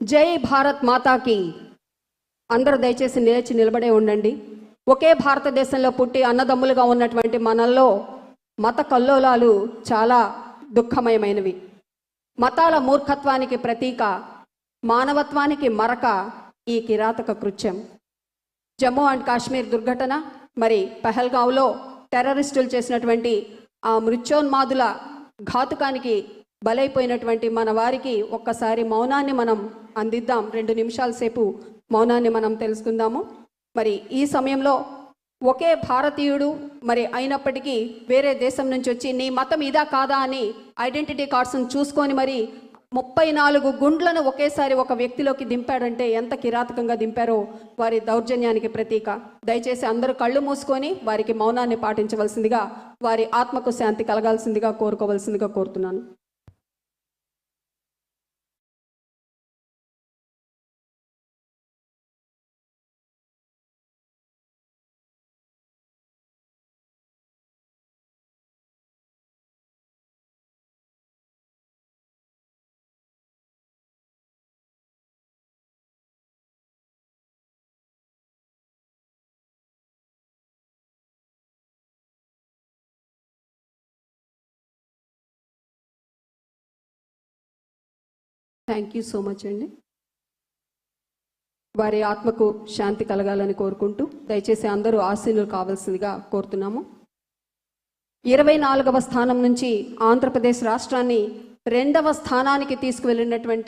జై భారత్ మాతాకి. అందరూ దయచేసి నిలిచి నిలబడే ఉండండి. ఒకే భారతదేశంలో పుట్టి అన్నదమ్ములుగా ఉన్నటువంటి మనల్లో మత కల్లోలాలు చాలా దుఃఖమయమైనవి. మతాల మూర్ఖత్వానికి ప్రతీక మానవత్వానికి మరక ఈ కిరాతక కృత్యం. జమ్మూ అండ్ కాశ్మీర్ దుర్ఘటన మరి పెహల్గావ్లో టెర్రరిస్టులు చేసినటువంటి ఆ మృత్యోన్మాదుల ఘాతుకానికి బలైపోయినటువంటి మన వారికి ఒక్కసారి మౌనాన్ని మనం అందిద్దాం. రెండు నిమిషాల సేపు మౌనాన్ని మనం తెలుసుకుందాము. మరి ఈ సమయంలో ఒకే భారతీయుడు మరి అయినప్పటికీ వేరే దేశం నుంచి వచ్చి నీ మతం ఇదా కాదా? అని ఐడెంటిటీ కార్డ్స్ని చూసుకొని మరి ముప్పై నాలుగు గుండ్లను ఒకేసారి ఒక వ్యక్తిలోకి దింపాడంటే ఎంత కిరాతకంగా దింపారో వారి దౌర్జన్యానికి ప్రతీక. దయచేసి అందరూ కళ్ళు మూసుకొని వారికి మౌనాన్ని పాటించవలసిందిగా వారి ఆత్మకు శాంతి కలగాల్సిందిగా కోరుకోవలసిందిగా కోరుతున్నాను. థ్యాంక్ యూ సో మచ్ అండి వారి ఆత్మకు శాంతి కలగాలని కోరుకుంటూ దయచేసి అందరూ ఆశీనులు కావాల్సిందిగా కోరుతున్నాము. ఇరవై నాలుగవ స్థానం నుంచి ఆంధ్రప్రదేశ్ రాష్ట్రాన్ని రెండవ స్థానానికి తీసుకువెళ్ళినటువంటి